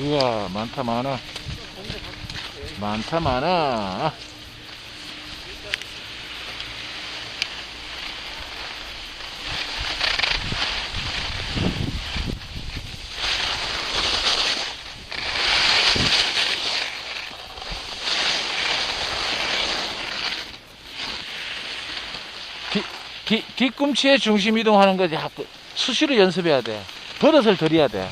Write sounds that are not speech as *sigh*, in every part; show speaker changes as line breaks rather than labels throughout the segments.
우와 많다 많아. 많다 많아. 뒤, 뒤, 뒤꿈치의 중심 이동하는 거 자꾸 수시로 연습해야 돼. 버릇을 들여야 돼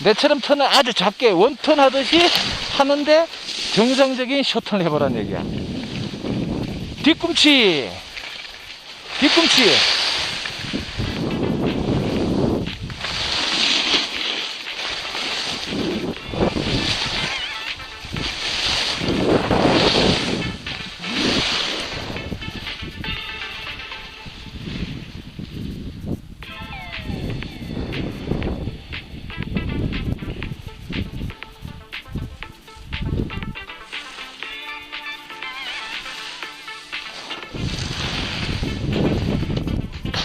내처럼 턴을 아주 작게 원턴 하듯이 하는데 정상적인 쇼턴을 해보란 얘기야. 뒤꿈치, 뒤꿈치.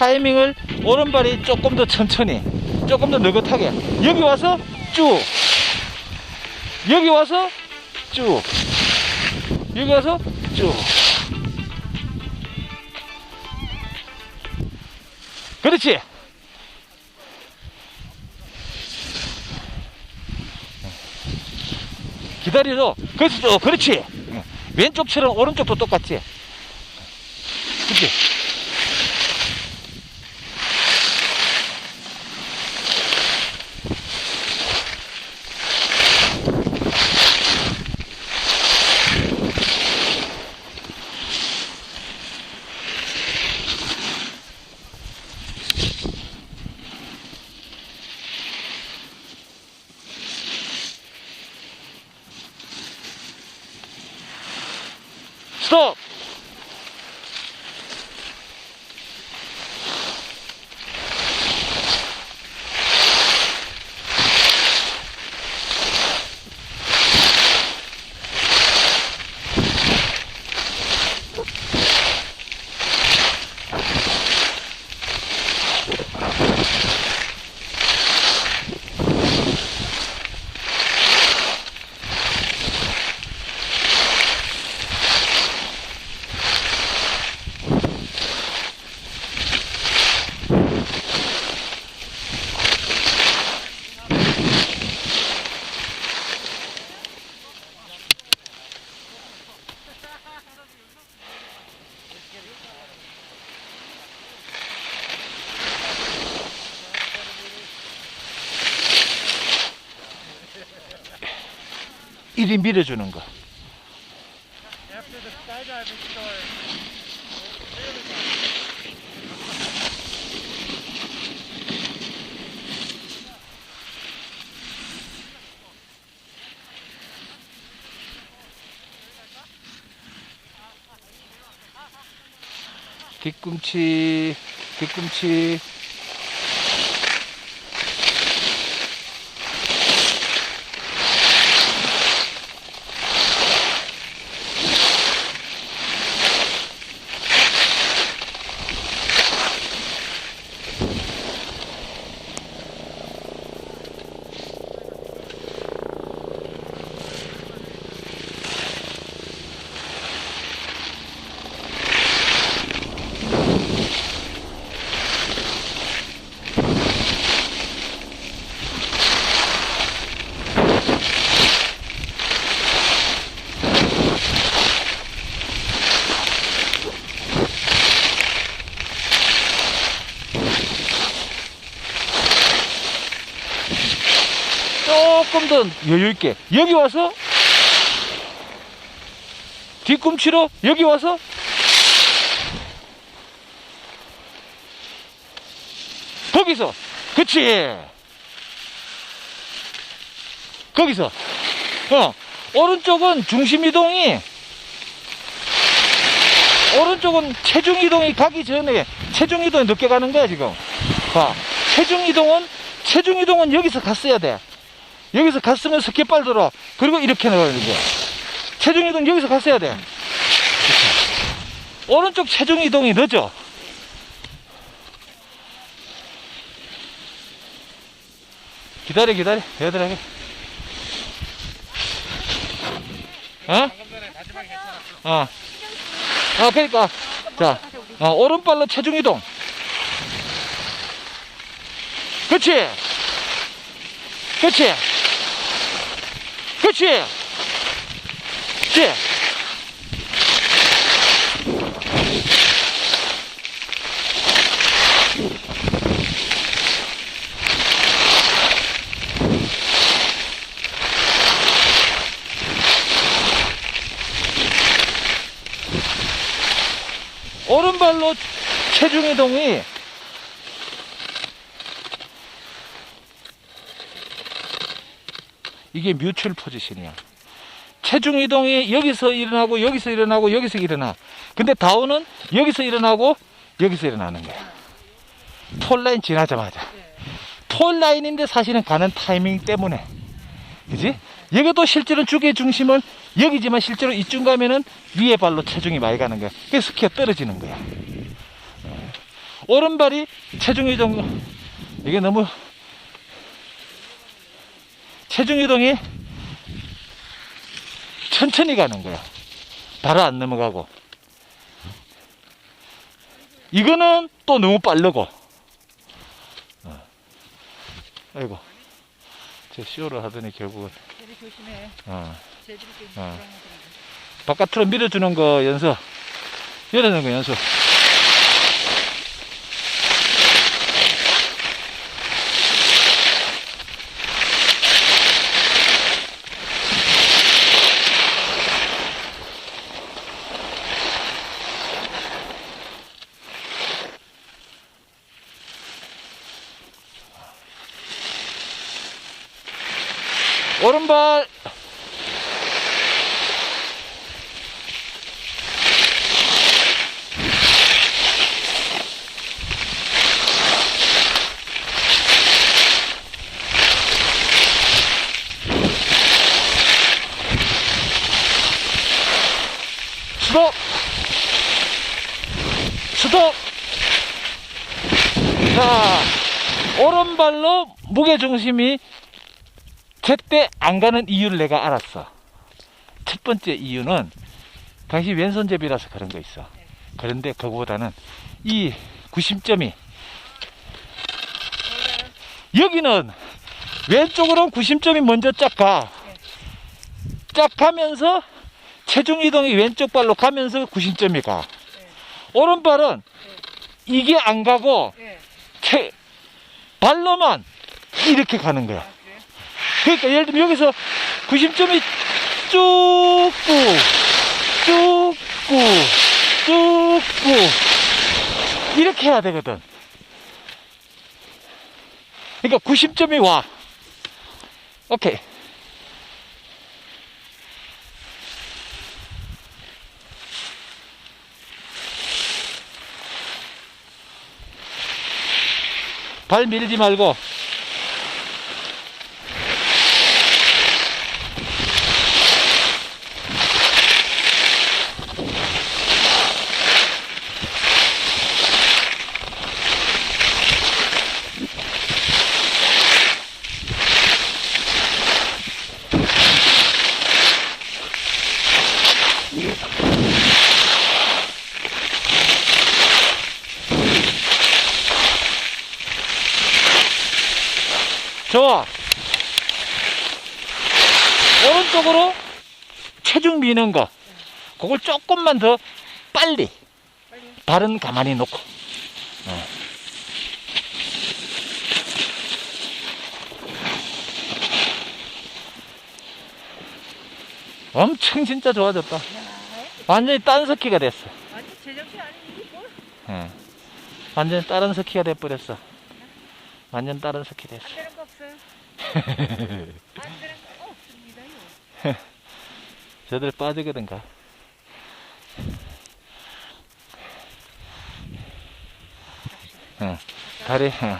타이밍을 오른발이 조금 더 천천히, 조금 더 느긋하게. 여기 와서 쭉. 여기 와서 쭉. 여기 와서 쭉. 그렇지. 기다려줘. 그렇지, 또, 그렇지. 왼쪽처럼 오른쪽도 똑같지. 그렇지. 스톱! 이리 밀어주는 거. 뒤꿈치, 뒤꿈치. 조금 더 여유 있게 여기 와서 뒤꿈치로 여기 와서 거기서 그치 거기서. 어, 오른쪽은 중심 이동이, 오른쪽은 체중 이동이 가기 전에 체중 이동이 늦게 가는 거야, 지금. 봐. 체중 이동은, 체중 이동은 여기서 갔어야 돼. 여기서 갔으면 스키 빨 들어. 그리고 이렇게 나가는 거야. 체중 이동 여기서 갔어야 돼. 이렇게. 오른쪽 체중 이동이 늦어. 기다려, 기다려. 얘들아, 해. 어?
어.
아, 그러니까. 자, 어, 오른발로 체중 이동. 그렇지. 그렇지. 그렇지. 그렇지. 오른발로 체중 이동이 이게 뮤추얼 포지션이야. 체중 이동이 여기서 일어나고 여기서 일어나고 여기서 일어나. 근데 다운은 여기서 일어나고 여기서 일어나는 거야. 폴라인 지나자마자. 폴라인인데 사실은 가는 타이밍 때문에. 그지? 여기도 실제로 죽의 중심은 여기지만 실제로 이쯤 가면은 위에 발로 체중이 많이 가는 거야. 그래서 스키가 떨어지는 거야. 어. 오른발이 체중 이동, 이게 너무, 체중 이동이 천천히 가는 거야. 바로 안 넘어가고. 이거는 또 너무 빠르고. 어. 아이고. 제 쇼를 하더니 결국은. 어. 어. 바깥으로 밀어주는 거 연습. 밀어주는 거 연습. 오른발 스톱! 스톱! 자, 오른발로 무게중심이 제때 안 가는 이유를 내가 알았어. 첫 번째 이유는 당신 왼손잡이라서 그런 거 있어. 그런데 그거보다는 이 구심점이 여기는 왼쪽으로는 구심점이 먼저 쫙 가. 쫙 가면서 체중 이동이 왼쪽 발로 가면서 구심점이 가. 오른발은 이게 안 가고
예.
채, 발로만 이렇게 가는 거야. 그러니까 예를 들면 여기서 구심점이 쭉꾸, 쭉꾸, 쭉꾸 이렇게 해야 되거든. 그러니까 구심점이 와. 오케이. 발 밀지 말고 좋아. 오른쪽으로 체중 미는 거. 그걸 조금만 더 빨리.
빨리.
발은 가만히 놓고. 어. 엄청 진짜 좋아졌다.
야,
완전히 딴 스키가 됐어.
완전 제정신 아니니 뭘?
예. 완전히 다른 스키가 돼버렸어. 완전 다른 스키 됐어.
안 되는 거 없어요. *laughs* 안 되는 거. 어. *laughs*
저들 빠지거든가 응. 다리 응.